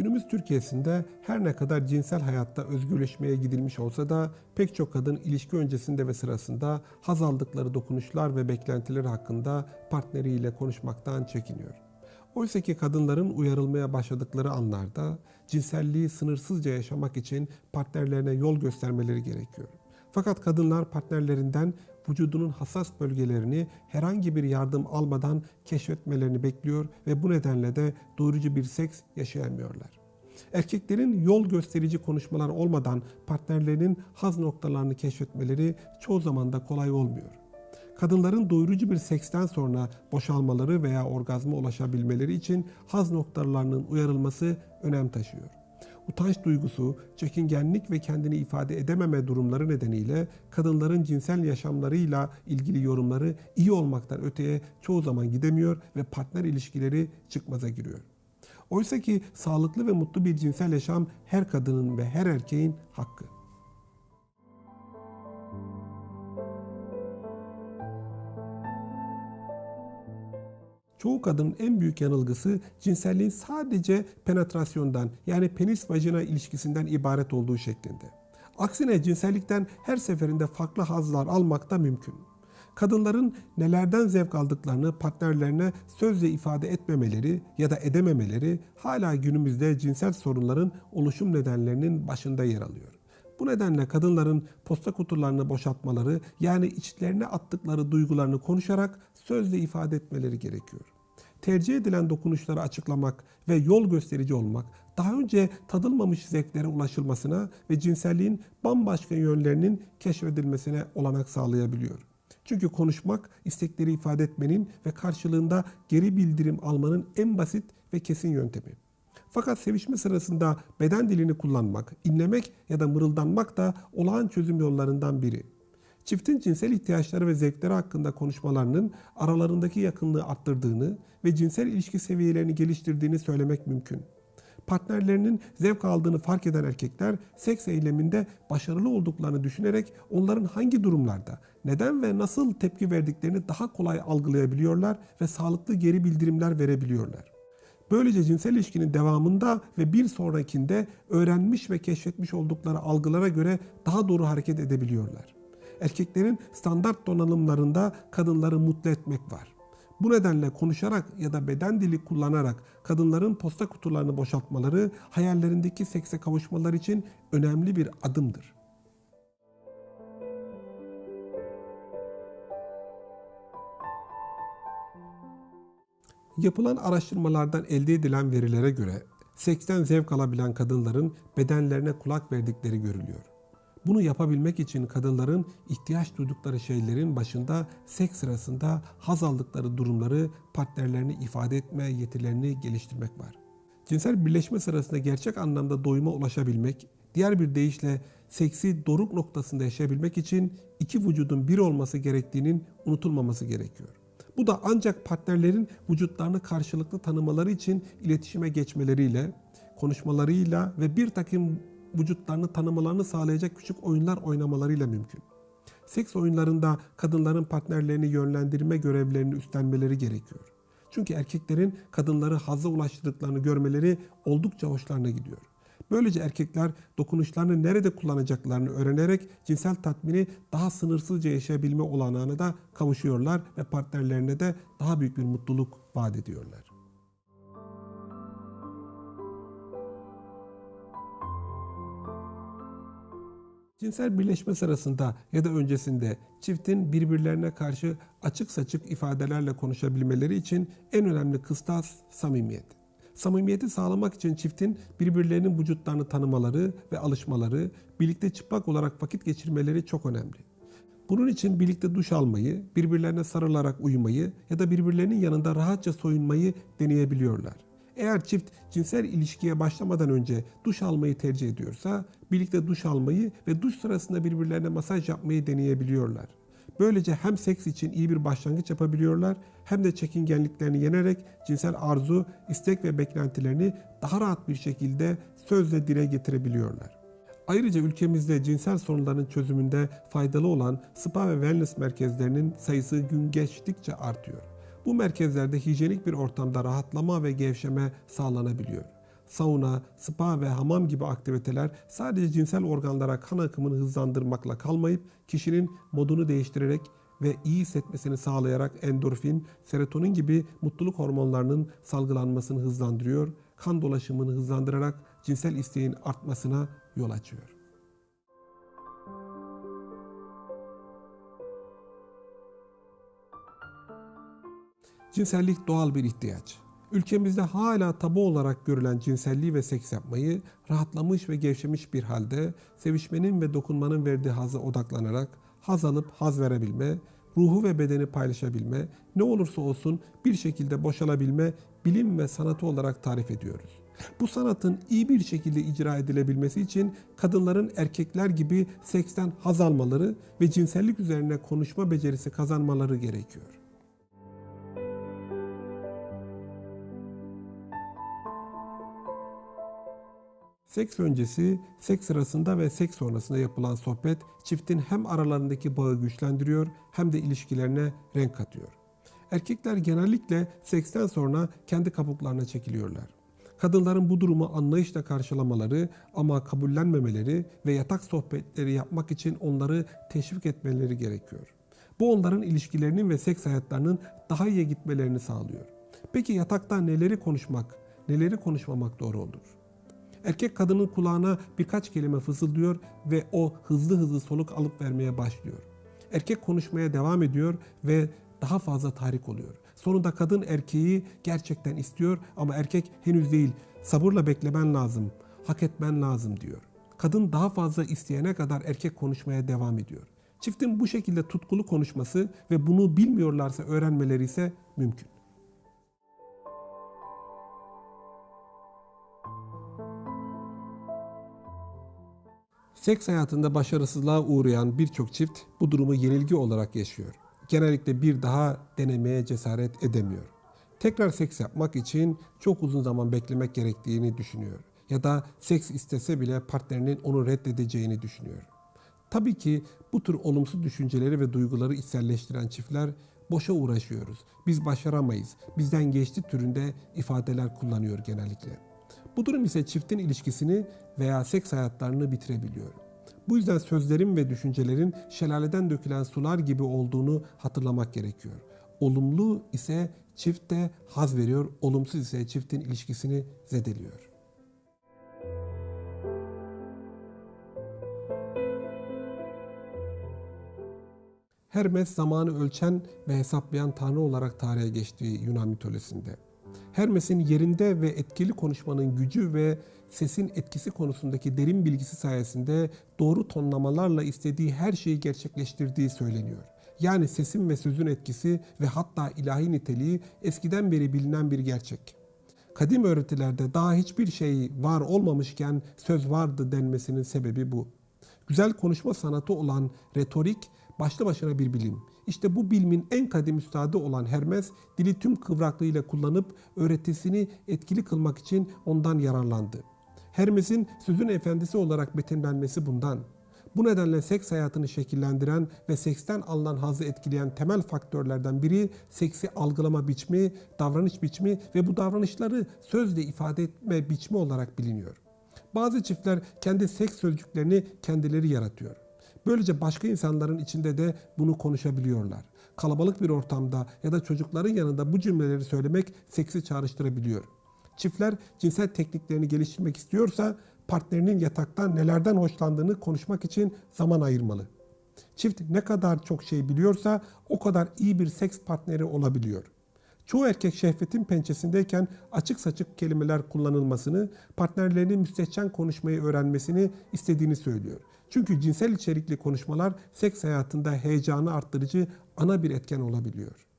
Günümüz Türkiye'sinde her ne kadar cinsel hayatta özgürleşmeye gidilmiş olsa da pek çok kadın ilişki öncesinde ve sırasında haz aldıkları dokunuşlar ve beklentileri hakkında partneriyle konuşmaktan çekiniyor. Oysa ki kadınların uyarılmaya başladıkları anlarda cinselliği sınırsızca yaşamak için partnerlerine yol göstermeleri gerekiyor. Fakat kadınlar partnerlerinden vücudunun hassas bölgelerini herhangi bir yardım almadan keşfetmelerini bekliyor ve bu nedenle de doyurucu bir seks yaşayamıyorlar. Erkeklerin yol gösterici konuşmalar olmadan partnerlerinin haz noktalarını keşfetmeleri çoğu zaman da kolay olmuyor. Kadınların doyurucu bir seksten sonra boşalmaları veya orgazma ulaşabilmeleri için haz noktalarının uyarılması önem taşıyor. Utanç duygusu, çekingenlik ve kendini ifade edememe durumları nedeniyle kadınların cinsel yaşamlarıyla ilgili yorumları iyi olmaktan öteye çoğu zaman gidemiyor ve partner ilişkileri çıkmaza giriyor. Oysa ki sağlıklı ve mutlu bir cinsel yaşam her kadının ve her erkeğin hakkı. Çoğu kadının en büyük yanılgısı cinselliğin sadece penetrasyondan yani penis vajina ilişkisinden ibaret olduğu şeklinde. Aksine cinsellikten her seferinde farklı hazlar almak da mümkün. Kadınların nelerden zevk aldıklarını partnerlerine sözle ifade etmemeleri ya da edememeleri hala günümüzde cinsel sorunların oluşum nedenlerinin başında yer alıyor. Bu nedenle kadınların posta kutularını boşaltmaları yani içlerine attıkları duygularını konuşarak sözle ifade etmeleri gerekiyor. Tercih edilen dokunuşları açıklamak ve yol gösterici olmak daha önce tadılmamış zevklere ulaşılmasına ve cinselliğin bambaşka yönlerinin keşfedilmesine olanak sağlayabiliyor. Çünkü konuşmak istekleri ifade etmenin ve karşılığında geri bildirim almanın en basit ve kesin yöntemi. Fakat sevişme sırasında beden dilini kullanmak, inlemek ya da mırıldanmak da olağan çözüm yollarından biri. Çiftin cinsel ihtiyaçları ve zevkleri hakkında konuşmalarının aralarındaki yakınlığı arttırdığını ve cinsel ilişki seviyelerini geliştirdiğini söylemek mümkün. Partnerlerinin zevk aldığını fark eden erkekler seks eyleminde başarılı olduklarını düşünerek onların hangi durumlarda, neden ve nasıl tepki verdiklerini daha kolay algılayabiliyorlar ve sağlıklı geri bildirimler verebiliyorlar. Böylece cinsel ilişkinin devamında ve bir sonrakinde öğrenmiş ve keşfetmiş oldukları algılara göre daha doğru hareket edebiliyorlar. Erkeklerin standart donanımlarında kadınları mutlu etmek var. Bu nedenle konuşarak ya da beden dili kullanarak kadınların posta kutularını boşaltmaları hayallerindeki sekse kavuşmaları için önemli bir adımdır. Yapılan araştırmalardan elde edilen verilere göre seksten zevk alabilen kadınların bedenlerine kulak verdikleri görülüyor. Bunu yapabilmek için kadınların ihtiyaç duydukları şeylerin başında seks sırasında haz aldıkları durumları partnerlerine ifade etme yetilerini geliştirmek var. Cinsel birleşme sırasında gerçek anlamda doyuma ulaşabilmek, diğer bir deyişle seksi doruk noktasında yaşayabilmek için iki vücudun bir olması gerektiğinin unutulmaması gerekiyor. Bu da ancak partnerlerin vücutlarını karşılıklı tanımaları için iletişime geçmeleriyle, konuşmalarıyla ve bir takım vücutlarını tanımalarını sağlayacak küçük oyunlar oynamalarıyla mümkün. Seks oyunlarında kadınların partnerlerini yönlendirme görevlerini üstlenmeleri gerekiyor. Çünkü erkeklerin kadınları hazza ulaştırdıklarını görmeleri oldukça hoşlarına gidiyor. Böylece erkekler dokunuşlarını nerede kullanacaklarını öğrenerek cinsel tatmini daha sınırsızca yaşayabilme olanağına da kavuşuyorlar ve partnerlerine de daha büyük bir mutluluk vaat ediyorlar. Cinsel birleşme sırasında ya da öncesinde çiftin birbirlerine karşı açık saçık ifadelerle konuşabilmeleri için en önemli kıstas samimiyet. Samimiyeti sağlamak için çiftin birbirlerinin vücutlarını tanımaları ve alışmaları, birlikte çıplak olarak vakit geçirmeleri çok önemli. Bunun için birlikte duş almayı, birbirlerine sarılarak uyumayı ya da birbirlerinin yanında rahatça soyunmayı deneyebiliyorlar. Eğer çift cinsel ilişkiye başlamadan önce duş almayı tercih ediyorsa, birlikte duş almayı ve duş sırasında birbirlerine masaj yapmayı deneyebiliyorlar. Böylece hem seks için iyi bir başlangıç yapabiliyorlar hem de çekingenliklerini yenerek cinsel arzu, istek ve beklentilerini daha rahat bir şekilde sözle dile getirebiliyorlar. Ayrıca ülkemizde cinsel sorunların çözümünde faydalı olan spa ve wellness merkezlerinin sayısı gün geçtikçe artıyor. Bu merkezlerde hijyenik bir ortamda rahatlama ve gevşeme sağlanabiliyor. sauna, spa ve hamam gibi aktiviteler sadece cinsel organlara kan akımını hızlandırmakla kalmayıp kişinin modunu değiştirerek ve iyi hissetmesini sağlayarak endorfin, serotonin gibi mutluluk hormonlarının salgılanmasını hızlandırıyor, kan dolaşımını hızlandırarak cinsel isteğin artmasına yol açıyor. Cinsellik doğal bir ihtiyaç. Ülkemizde hala tabu olarak görülen cinselliği ve seks yapmayı rahatlamış ve gevşemiş bir halde sevişmenin ve dokunmanın verdiği haza odaklanarak haz alıp haz verebilme, ruhu ve bedeni paylaşabilme, ne olursa olsun bir şekilde boşalabilme bilim ve sanatı olarak tarif ediyoruz. Bu sanatın iyi bir şekilde icra edilebilmesi için kadınların erkekler gibi seksten haz almaları ve cinsellik üzerine konuşma becerisi kazanmaları gerekiyor. Seks öncesi, seks sırasında ve seks sonrasında yapılan sohbet çiftin hem aralarındaki bağı güçlendiriyor hem de ilişkilerine renk katıyor. Erkekler genellikle seksten sonra kendi kabuklarına çekiliyorlar. Kadınların bu durumu anlayışla karşılamaları ama kabullenmemeleri ve yatak sohbetleri yapmak için onları teşvik etmeleri gerekiyor. Bu onların ilişkilerinin ve seks hayatlarının daha iyi gitmelerini sağlıyor. Peki yatakta neleri konuşmak, neleri konuşmamak doğru olur? Erkek kadının kulağına birkaç kelime fısıldıyor ve o hızlı hızlı soluk alıp vermeye başlıyor. Erkek konuşmaya devam ediyor ve daha fazla tahrik oluyor. Sonunda kadın erkeği gerçekten istiyor ama erkek henüz değil. Sabırla beklemen lazım, hak etmen lazım diyor. Kadın daha fazla isteyene kadar erkek konuşmaya devam ediyor. Çiftin bu şekilde tutkulu konuşması ve bunu bilmiyorlarsa öğrenmeleri ise mümkün. Seks hayatında başarısızlığa uğrayan birçok çift bu durumu yenilgi olarak yaşıyor. Genellikle bir daha denemeye cesaret edemiyor. Tekrar seks yapmak için çok uzun zaman beklemek gerektiğini düşünüyor. Ya da seks istese bile partnerinin onu reddedeceğini düşünüyor. Tabii ki bu tür olumsuz düşünceleri ve duyguları içselleştiren çiftler boşa uğraşıyoruz. Biz başaramayız. Bizden geçti türünde ifadeler kullanıyor genellikle. Bu durum ise çiftin ilişkisini veya seks hayatlarını bitirebiliyor. Bu yüzden sözlerin ve düşüncelerin şelaleden dökülen sular gibi olduğunu hatırlamak gerekiyor. Olumlu ise çifte haz veriyor, olumsuz ise çiftin ilişkisini zedeliyor. Hermes zamanı ölçen ve hesaplayan tanrı olarak tarihe geçtiği Yunan mitolojisinde. Hermes'in yerinde ve etkili konuşmanın gücü ve sesin etkisi konusundaki derin bilgisi sayesinde doğru tonlamalarla istediği her şeyi gerçekleştirdiği söyleniyor. Yani sesin ve sözün etkisi ve hatta ilahi niteliği eskiden beri bilinen bir gerçek. Kadim öğretilerde daha hiçbir şey var olmamışken söz vardı denmesinin sebebi bu. Güzel konuşma sanatı olan retorik başlı başına bir bilim. İşte bu bilimin en kadim üstadı olan Hermes dili tüm kıvraklığıyla kullanıp öğretisini etkili kılmak için ondan yararlandı. Hermes'in sözün efendisi olarak betimlenmesi bundan. Bu nedenle seks hayatını şekillendiren ve seksten alınan hazzı etkileyen temel faktörlerden biri seksi algılama biçimi, davranış biçimi ve bu davranışları sözle ifade etme biçimi olarak biliniyor. Bazı çiftler kendi seks sözcüklerini kendileri yaratıyor. Böylece başka insanların içinde de bunu konuşabiliyorlar. Kalabalık bir ortamda ya da çocukların yanında bu cümleleri söylemek seksi çağrıştırabiliyor. Çiftler cinsel tekniklerini geliştirmek istiyorsa partnerinin yataktan nelerden hoşlandığını konuşmak için zaman ayırmalı. Çift ne kadar çok şey biliyorsa o kadar iyi bir seks partneri olabiliyor. Çoğu erkek şehvetin pençesindeyken açık saçık kelimeler kullanılmasını, partnerlerinin müstehcen konuşmayı öğrenmesini istediğini söylüyor. Çünkü cinsel içerikli konuşmalar seks hayatında heyecanı arttırıcı ana bir etken olabiliyor.